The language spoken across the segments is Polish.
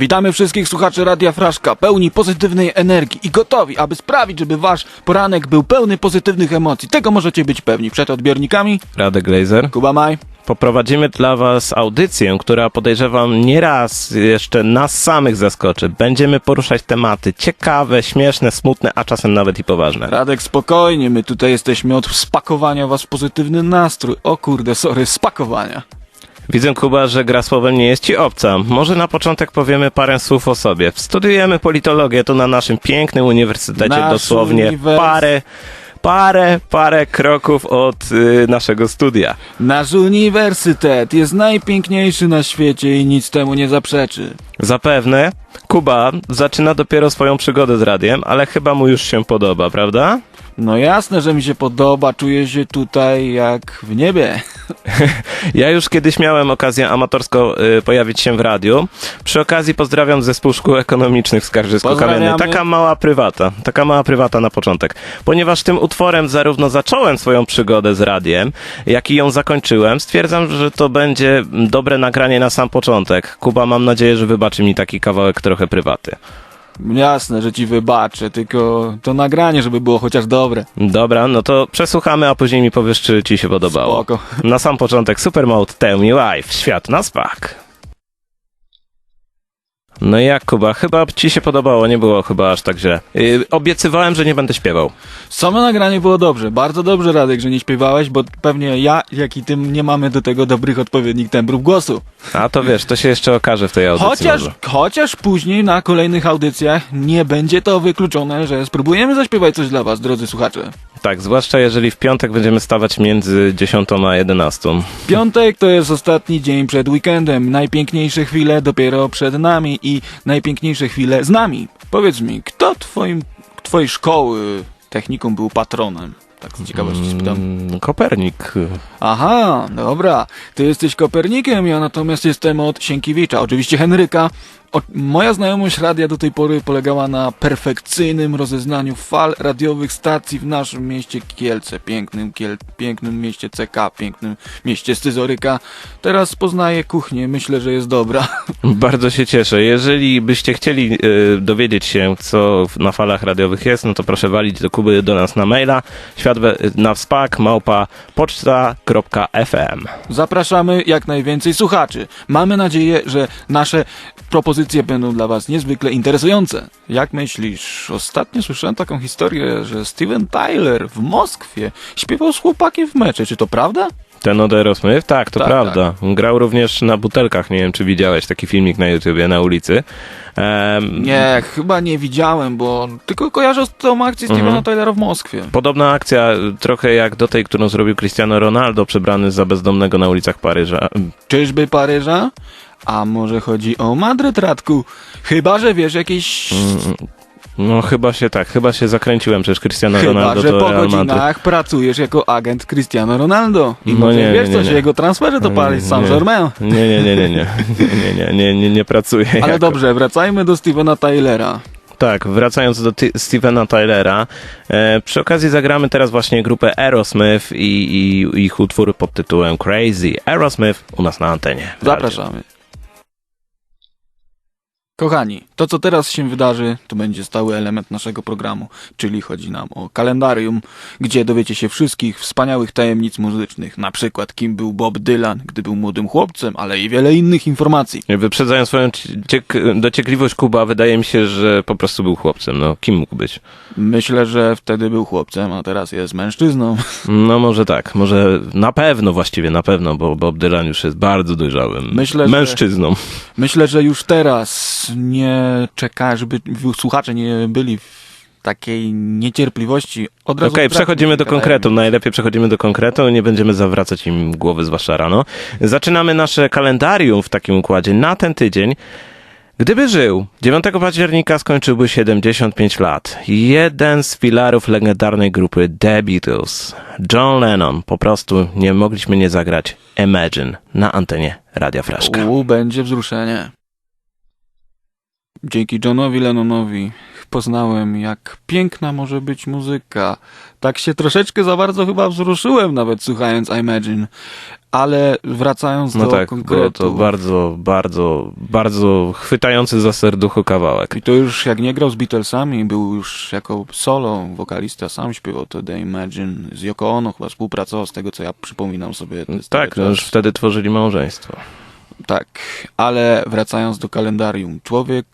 Witamy wszystkich słuchaczy Radia Fraszka, pełni pozytywnej energii i gotowi, aby sprawić, żeby wasz poranek był pełny pozytywnych emocji. Tego możecie być pewni. Przed odbiornikami Radek Glazer. Kuba Maj. Poprowadzimy dla Was audycję, która podejrzewam nieraz jeszcze nas samych zaskoczy. Będziemy poruszać tematy ciekawe, śmieszne, smutne, a czasem nawet i poważne. Radek, spokojnie, my tutaj jesteśmy od spakowania was w pozytywny nastrój. O kurde, sorry, spakowania. Widzę, Kuba, że gra słowem nie jest Ci obca. Może na początek powiemy parę słów o sobie. Studiujemy politologię tu na naszym pięknym uniwersytecie, Nasz dosłownie uniwers- parę, parę, parę kroków od y, naszego studia. Nasz uniwersytet jest najpiękniejszy na świecie i nic temu nie zaprzeczy. Zapewne Kuba zaczyna dopiero swoją przygodę z radiem, ale chyba mu już się podoba, prawda? No jasne, że mi się podoba, czuję się tutaj jak w niebie. Ja już kiedyś miałem okazję amatorsko y, pojawić się w radiu. Przy okazji pozdrawiam zespół szkół ekonomicznych w Skarżysku Pozdrawiamy. Kamiennej. Taka mała prywata, taka mała prywata na początek. Ponieważ tym utworem zarówno zacząłem swoją przygodę z radiem, jak i ją zakończyłem, stwierdzam, że to będzie dobre nagranie na sam początek. Kuba, mam nadzieję, że wybaczy mi taki kawałek trochę prywaty. Jasne, że ci wybaczę, tylko to nagranie, żeby było chociaż dobre. Dobra, no to przesłuchamy, a później mi powiesz, czy ci się podobało. Spoko. Na sam początek Supermode Tell Me Why, świat na spak. No jak Kuba, chyba ci się podobało, nie było chyba aż tak źle. Yy, obiecywałem, że nie będę śpiewał. Samo nagranie było dobrze, bardzo dobrze Radek, że nie śpiewałeś, bo pewnie ja, jak i ty nie mamy do tego dobrych odpowiednich tembrów głosu. A to wiesz, to się jeszcze okaże w tej audycji Chociaż, może. chociaż później na kolejnych audycjach nie będzie to wykluczone, że spróbujemy zaśpiewać coś dla was, drodzy słuchacze. Tak, zwłaszcza jeżeli w piątek będziemy stawać między 10 a 11. Piątek to jest ostatni dzień przed weekendem, najpiękniejsze chwile dopiero przed nami i najpiękniejsze chwile z nami. Powiedz mi, kto twoim, twojej szkoły technikum był patronem? Tak z ciekawości spytam. Mm, Kopernik. Aha, dobra. Ty jesteś Kopernikiem, ja natomiast jestem od Sienkiewicza, oczywiście Henryka. O, moja znajomość radia do tej pory polegała na perfekcyjnym rozeznaniu fal radiowych stacji w naszym mieście Kielce, pięknym, Kiel, pięknym mieście CK, pięknym mieście Scyzoryka. Teraz poznaję kuchnię, myślę, że jest dobra. Bardzo się cieszę. Jeżeli byście chcieli y, dowiedzieć się, co na falach radiowych jest, no to proszę walić do Kuby do nas na maila świat na wspak małpa poczta.fm. Zapraszamy jak najwięcej słuchaczy. Mamy nadzieję, że nasze propozycje będą dla Was niezwykle interesujące. Jak myślisz? Ostatnio słyszałem taką historię, że Steven Tyler w Moskwie śpiewał z chłopakiem w mecze. Czy to prawda? Ten od Aerosmith? Tak, to Tak, prawda. Grał również na butelkach. Nie wiem, czy widziałeś taki filmik na YouTubie, na ulicy. Em, Nie, chyba nie widziałem, bo tylko kojarzę z tą akcję Stevena Mhm. Tylera w Moskwie. Podobna akcja, y, trochę jak do tej, którą zrobił Cristiano Ronaldo, przebrany za bezdomnego na ulicach Paryża. Czyżby Paryża? A może chodzi o Madryt, Radku? Chyba, że wiesz jakieś... No chyba się tak, chyba się zakręciłem, przecież Cristiano Chyba, Ronaldo że to po Real godzinach pracujesz jako agent Cristiano Ronaldo. I No nie, wiesz nie, coś nie. o jego transferze do Paris. Saint-Germain. Nie, nie, nie, nie, nie, nie, nie, nie, nie, nie pracuję. Ale jako- dobrze, wracajmy do Stevena Tylera. Tak, wracając do Ty- Stevena Tylera, e, przy okazji zagramy teraz właśnie grupę Aerosmith i, i ich utwór pod tytułem Crazy. Aerosmith u nas na antenie. Zapraszamy. Kochani, to co teraz się wydarzy, to będzie stały element naszego programu, czyli chodzi nam o kalendarium, gdzie dowiecie się wszystkich wspaniałych tajemnic muzycznych, na przykład kim był Bob Dylan, gdy był młodym chłopcem, ale i wiele innych informacji. Wyprzedzając swoją ciek- dociekliwość Kuba, wydaje mi się, że po prostu był chłopcem. No, kim mógł być? Myślę, że wtedy był chłopcem, a teraz jest mężczyzną. No może tak, może na pewno właściwie, na pewno, bo Bob Dylan już jest bardzo dojrzałym Myślę, że- mężczyzną. Myślę, że już teraz nie czeka, żeby słuchacze nie byli w takiej niecierpliwości. Od razu Okej, sprawdźmy przechodzimy do konkretu. Najlepiej przechodzimy do konkretu, nie będziemy zawracać im głowy zwłaszcza rano. Zaczynamy nasze kalendarium w takim układzie na ten tydzień. Gdyby żył, 9 października skończyłby 75 lat. Jeden z filarów legendarnej grupy The Beatles, John Lennon. Po prostu nie mogliśmy nie zagrać Imagine na antenie Radia Fraszka. U, będzie wzruszenie. Dzięki Johnowi Lennonowi poznałem, jak piękna może być muzyka. Tak się troszeczkę za bardzo chyba wzruszyłem nawet słuchając Imagine. Ale wracając No do tak, było konkretu. to bardzo, bardzo, bardzo chwytający za serducho kawałek. I to już jak nie grał z Beatlesami, był już jako solo wokalista, sam śpiewał to The Imagine. Z Yoko Ono chyba współpracował, z tego co ja przypominam sobie. Tak, no już wtedy tworzyli małżeństwo. Tak, ale wracając do kalendarium. Człowiek,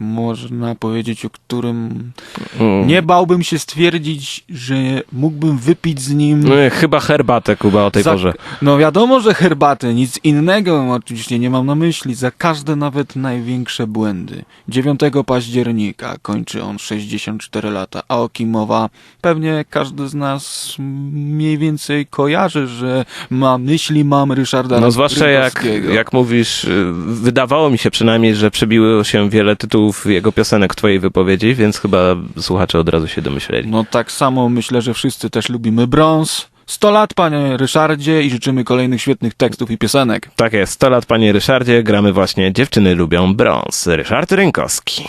można powiedzieć, o którym Mm. nie bałbym się stwierdzić, że mógłbym wypić z nim. No, chyba herbatę, Kuba, o tej za- porze. No wiadomo, że herbatę, nic innego oczywiście nie mam na myśli, za każde nawet największe błędy. 9 października kończy on 64 lata, a o kim mowa? Pewnie każdy z nas mniej więcej kojarzy, że ma myśli mam Ryszarda No zwłaszcza jak, jak mówisz, y, wydawało mi się przynajmniej, że przebiło się wiele tytułów jego piosenek w twojej wypowiedzi, więc chyba słuchacze od razu się domyśleli. No tak samo myślę, że wszyscy też lubimy brąz. 100 lat, panie Ryszardzie, i życzymy kolejnych świetnych tekstów i piosenek. Tak jest, 100 lat panie Ryszardzie, gramy właśnie Dziewczyny lubią brąz. Ryszard Rynkowski.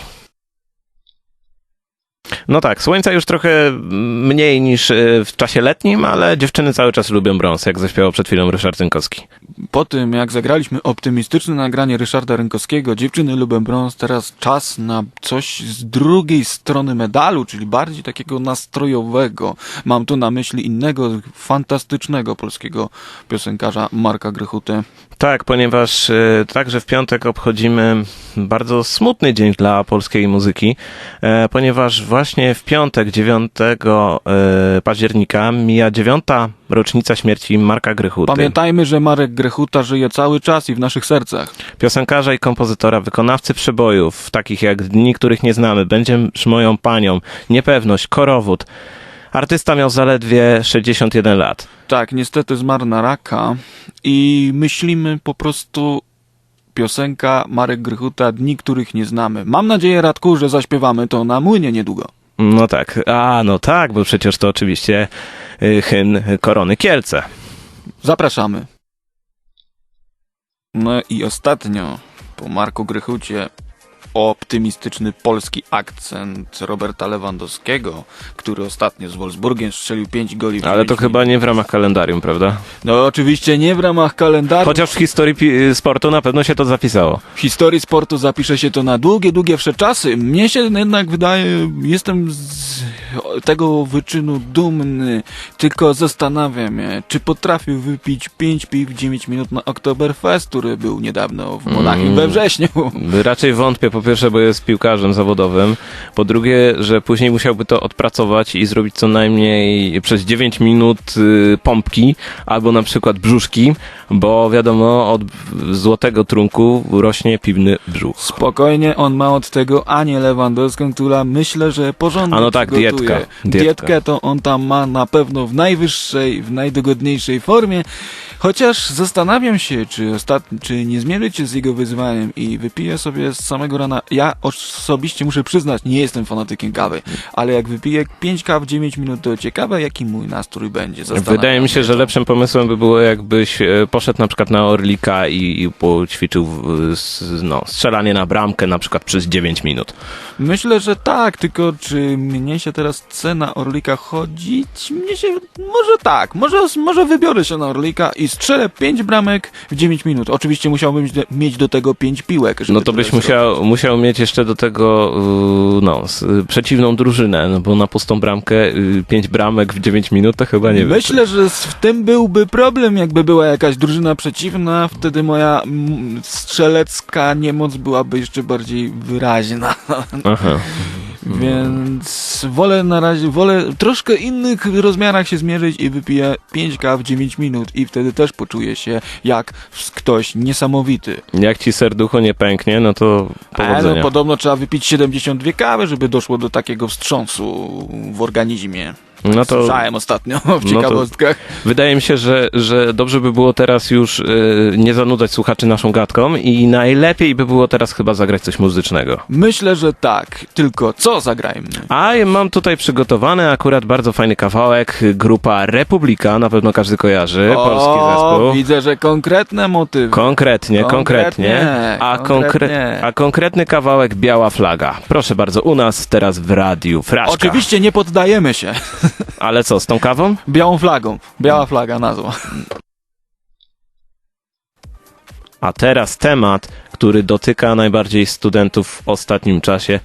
No tak, słońca już trochę mniej niż y, w czasie letnim, ale dziewczyny cały czas lubią brąz, jak zaśpiewał przed chwilą Ryszard Rynkowski. Po tym, jak zagraliśmy optymistyczne nagranie Ryszarda Rynkowskiego, Dziewczyny lubią brąz, teraz czas na coś z drugiej strony medalu, czyli bardziej takiego nastrojowego. Mam tu na myśli innego, fantastycznego polskiego piosenkarza Marka Grychutę. Tak, ponieważ y, także w piątek obchodzimy bardzo smutny dzień dla polskiej muzyki, e, ponieważ właśnie w piątek 9 e, października mija dziewiąta rocznica śmierci Marka Grychuty. Pamiętajmy, że Marek Grychuta żyje cały czas i w naszych sercach. Piosenkarza i kompozytora, wykonawcy przebojów, takich jak Dni, których nie znamy, Będziesz moją panią, Niepewność, Korowód. Artysta miał zaledwie 61 lat. Tak, niestety zmarł na raka i myślimy po prostu piosenka Marek Grychuta, Dni, których nie znamy. Mam nadzieję, Radku, że zaśpiewamy to na młynie niedługo. No tak, a no tak, bo przecież to oczywiście y, hymn Korony Kielce. Zapraszamy. No i ostatnio, po Marku Grychucie, optymistyczny polski akcent Roberta Lewandowskiego, który ostatnio z Wolfsburgiem strzelił 5 goli w Ale to chyba nie w ramach kalendarium, prawda? No oczywiście nie w ramach kalendarza. Chociaż w historii sportu na pewno się to zapisało. W historii sportu zapisze się to na długie, długie czasy. Mnie się jednak wydaje, jestem z tego wyczynu dumny, tylko zastanawiam się, czy potrafił wypić 5 piw w 9 minut na Oktoberfest, który był niedawno w Monachium Mm. we wrześniu. Raczej wątpię, po pierwsze, bo jest piłkarzem zawodowym, po drugie, że później musiałby to odpracować i zrobić co najmniej przez 9 minut y, pompki, albo na przykład brzuszki, bo wiadomo, od złotego trunku rośnie piwny brzuch. Spokojnie, on ma od tego Anię Lewandowską, która myślę, że porządnie A no tak, przygotuje. dietka, dietka. Dietkę to on tam ma na pewno w najwyższej, w najdogodniejszej formie. Chociaż zastanawiam się, czy, ostat... czy nie zmierzyć się z jego wyzwaniem i wypiję sobie z samego rana. Ja osobiście muszę przyznać, nie jestem fanatykiem kawy, ale jak wypiję 5 kaw w 9 minut, to ciekawe, jaki mój nastrój będzie. Wydaje mi się, że lepszym pomysłem by było, jakbyś e, poszedł na przykład na Orlika i, i poćwiczył no, strzelanie na bramkę na przykład przez 9 minut. Myślę, że tak, tylko czy mnie się teraz chce na Orlika chodzić? Mnie się, może tak, może, może wybiorę się na Orlika i strzelę 5 bramek w 9 minut. Oczywiście musiałbym mieć do tego 5 piłek, No to byś musiał, musiał mieć jeszcze do tego y, no, przeciwną drużynę, no bo na pustą bramkę 5 bramek w 9 minut to chyba nie wiem. Myślę, że w tym byłby problem, jakby była jakaś drużyna przeciwna, wtedy moja strzelecka niemoc byłaby jeszcze bardziej wyraźna. Aha. Więc wolę na razie, wolę troszkę innych rozmiarach się zmierzyć i wypiję 5k w 9 minut i wtedy też poczuję się jak ktoś niesamowity. Jak ci serducho nie pęknie, no to A no, powodzenia. podobno trzeba wypić 72 kawy, żeby doszło do takiego wstrząsu w organizmie. No to Słyszałem ostatnio w to- ciekawostkach. wydaje mi się, że, że dobrze by było teraz już e, nie zanudzać słuchaczy naszą gadką i najlepiej by było teraz chyba zagrać coś muzycznego. Myślę, że tak. Tylko co zagrajmy? A ja mam tutaj przygotowany akurat bardzo fajny kawałek, grupa Republika, na pewno każdy kojarzy, polski zespół. widzę, że konkretne motywy. Konkretnie, konkretnie. Konkretnie, A, konkretnie. konkre- a konkretny kawałek Biała Flaga. Proszę bardzo, u nas teraz w radiu Fraszka. Oczywiście nie poddajemy się. Ale co, z tą kawą? Białą flagą. Biała flaga nazwa. A teraz temat, który dotyka najbardziej studentów w ostatnim czasie,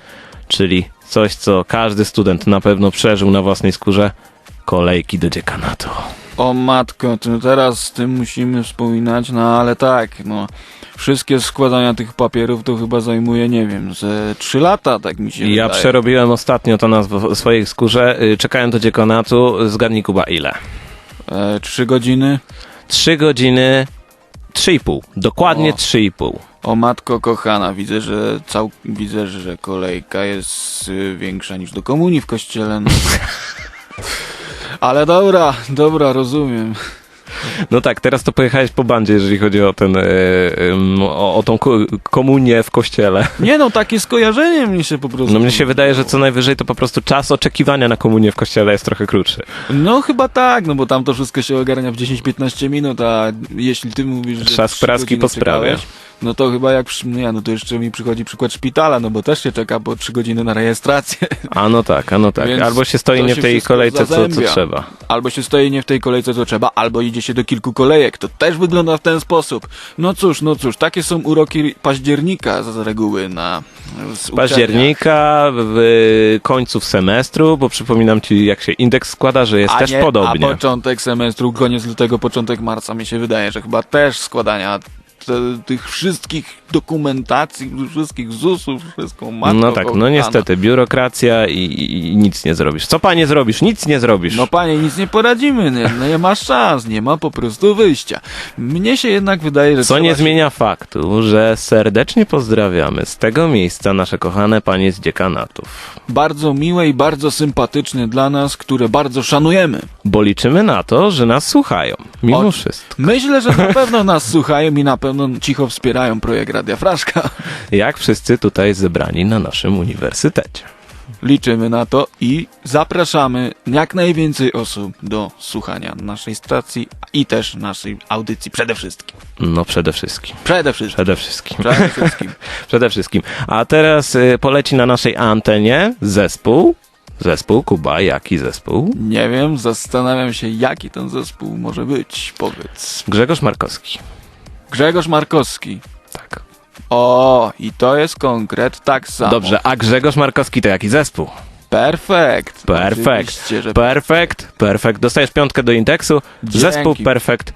czyli coś, co każdy student na pewno przeżył na własnej skórze. Kolejki do dziekanatu. O matko, to teraz z tym musimy wspominać, no ale tak, no. Wszystkie składania tych papierów to chyba zajmuje, nie wiem, ze 3 lata, tak mi się Ja wydaje. przerobiłem ostatnio to na sw- swojej skórze. Y, Czekałem do dziekanatu. Zgadnij Kuba ile? E, 3 godziny. Trzy godziny, trzy i pół. Dokładnie O. trzy i pół. O matko kochana, widzę, że cał... widzę, że kolejka jest y, większa niż do komunii w kościele. No. Ale dobra, dobra, rozumiem. No tak, teraz to pojechałeś po bandzie, jeżeli chodzi o ten, e, o, o tą ko- komunię w kościele. Nie no, takie skojarzenie mi się po prostu... No mnie się wydaje, że co najwyżej to po prostu czas oczekiwania na komunię w kościele jest trochę krótszy. No chyba tak, no bo tam to wszystko się ogarnia w 10-15 minut, a jeśli ty mówisz, że trzy praski po sprawie. czekałeś, No to chyba jak, nie, no to jeszcze mi przychodzi przykład szpitala, no bo też się czeka po 3 godziny na rejestrację. A no tak, a no tak. Więc Albo się stoi to nie w tej kolejce, co, co trzeba. Albo się stoi nie w tej kolejce, co trzeba, albo idzie się do kilku kolejek. To też wygląda w ten sposób. No cóż, no cóż, takie są uroki października z reguły na z. Października, w końcu semestru, bo przypominam ci, jak się indeks składa, że jest A też nie, podobnie. A początek semestru, koniec lutego, początek marca mi się wydaje, że chyba też składania tych wszystkich dokumentacji, wszystkich ZUS-ów, wszystko matko No tak, no kochana. niestety, biurokracja i, i, i nic nie zrobisz. Co panie zrobisz? Nic nie zrobisz. No panie, nic nie poradzimy, nie, no nie ma szans, nie ma po prostu wyjścia. Mnie się jednak wydaje, że Co nie się- zmienia faktu, że serdecznie pozdrawiamy z tego miejsca nasze kochane panie z dziekanatów. bardzo miłe i bardzo sympatyczne dla nas, które bardzo szanujemy. Bo liczymy na to, że nas słuchają. Mimo O- wszystko. Myślę, że na pewno nas słuchają i na pewno cicho wspierają projekt Radia Fraszka. Jak wszyscy tutaj zebrani na naszym uniwersytecie. Liczymy na to i zapraszamy jak najwięcej osób do słuchania naszej stacji i też naszej audycji przede wszystkim. No przede wszystkim. Przede wszystkim. Przede wszystkim. Przede wszystkim. Przede wszystkim. A teraz y, poleci na naszej antenie zespół. Zespół Kuba, jaki zespół? Nie wiem, zastanawiam się, jaki ten zespół może być. Powiedz. Grzegorz Markowski. Grzegorz Markowski. Tak. O, i to jest konkret tak samo. Dobrze, a Grzegorz Markowski to jaki zespół? Perfekt. Perfekt. Że Perfekt, perfekt. Dostajesz piątkę do indeksu. Dzięki. Zespół perfekt.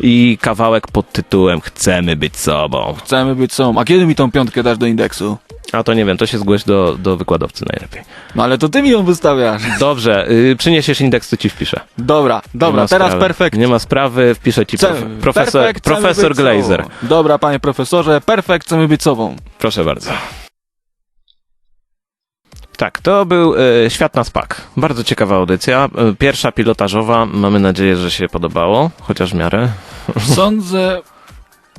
I kawałek pod tytułem Chcemy być sobą. chcemy być sobą. A kiedy mi tą piątkę dasz do indeksu? A to nie wiem, to się zgłoś do, do wykładowcy najlepiej. No ale to ty mi ją wystawiasz. Dobrze, y, przyniesiesz indeks, to ci wpiszę. Dobra, dobra, teraz perfekt. Nie ma sprawy, wpiszę ci prof, profesor, perfekt, profesor Glazer. Dobra, panie profesorze, perfekt, chcemy być sobą. Proszę bardzo. Tak, to był e, Świat na Spak. Bardzo ciekawa audycja. E, pierwsza pilotażowa. Mamy nadzieję, że się podobało, chociaż w miarę. Sądzę,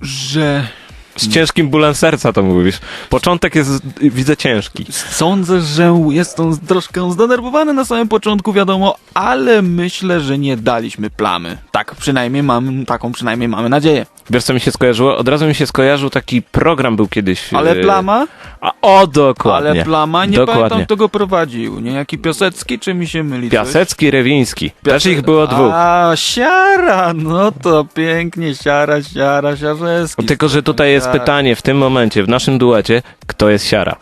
że... Z ciężkim bólem serca to mówisz. Początek jest, widzę, ciężki. Sądzę, że jest on troszkę zdenerwowany na samym początku, wiadomo, ale myślę, że nie daliśmy plamy. Tak przynajmniej mam, taką przynajmniej mamy nadzieję. Wiesz, co mi się skojarzyło? Od razu mi się skojarzył taki program był kiedyś. Ale e, plama? A, o, dokładnie. Ale plama, nie Dokładnie. pamiętam kto go prowadził. Nie, jaki Piasecki, czy mi się myli coś? Piasecki, Rewiński. Też ich było dwóch. A, siara, no to pięknie, siara, siara, siarzewski. Tylko, że tutaj jest Tak. pytanie w tym momencie, w naszym duecie, kto jest siara?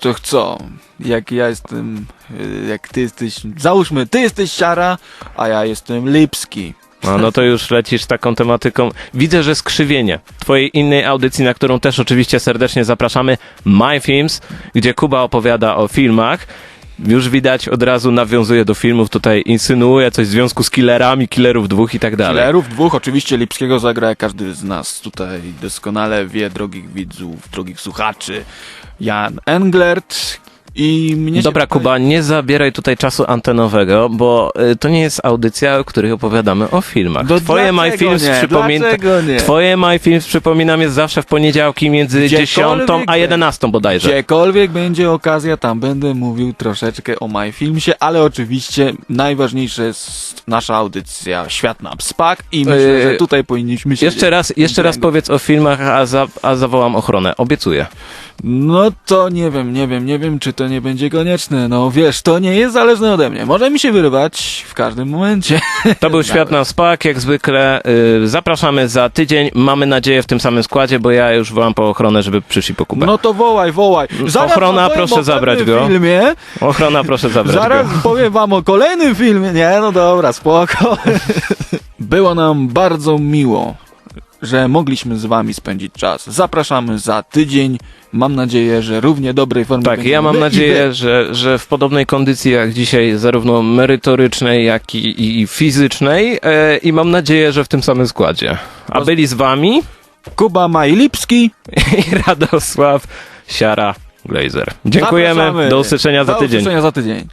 To co? Jak ja jestem, y, jak ty jesteś, załóżmy, ty jesteś siara, a ja jestem Lipski. No, no to już lecisz taką tematyką. Widzę, że skrzywienie twojej innej audycji, na którą też oczywiście serdecznie zapraszamy, My Films, gdzie Kuba opowiada o filmach. Już widać, od razu nawiązuje do filmów, tutaj insynuuje coś w związku z killerami, killerów dwóch i tak dalej. Killerów dwóch, oczywiście Lipskiego zagra każdy z nas tutaj doskonale wie, drogich widzów, drogich słuchaczy. Jan Englert, I mnie Dobra, Kuba, nie zabieraj tutaj czasu antenowego, bo y, to nie jest audycja, w której opowiadamy o filmach. No Twoje My Films nie? przypomina... Nie? Twoje My Films, przypominam, jest zawsze w poniedziałki między Gdziekolwiek 10 a będzie. 11 bodajże. Gdziekolwiek będzie okazja, tam będę mówił troszeczkę o My Filmsie, ale oczywiście najważniejsza jest nasza audycja Świat na Spak i myślę, że tutaj powinniśmy się... Jeszcze raz, jeszcze raz powiedz o filmach, a, za, a zawołam ochronę. Obiecuję. No to nie wiem, nie wiem, nie wiem, czy to nie będzie konieczne. No wiesz, to nie jest zależne ode mnie. Może mi się wyrywać w każdym momencie. To był Świat na Spak, jak zwykle. Y, zapraszamy za tydzień. Mamy nadzieję w tym samym składzie, bo ja już wołam po ochronę, żeby przyszli po Kubę. No to wołaj, wołaj. Zaraz Ochrona, proszę zabrać go. filmie. Ochrona, proszę zabrać Zaraz go. powiem wam o kolejnym filmie. Nie, no dobra, spoko. Było nam bardzo miło, że mogliśmy z wami spędzić czas. Zapraszamy za tydzień. Mam nadzieję, że równie dobrej formie Tak, ja mam nadzieję, że, że w podobnej kondycji jak dzisiaj, zarówno merytorycznej, jak i, i fizycznej e, i mam nadzieję, że w tym samym składzie. A byli z wami. Kuba Majlipski. i Radosław Siara Glazer. Dziękujemy, Zapraszamy. do usłyszenia za Do tydzień. usłyszenia za tydzień.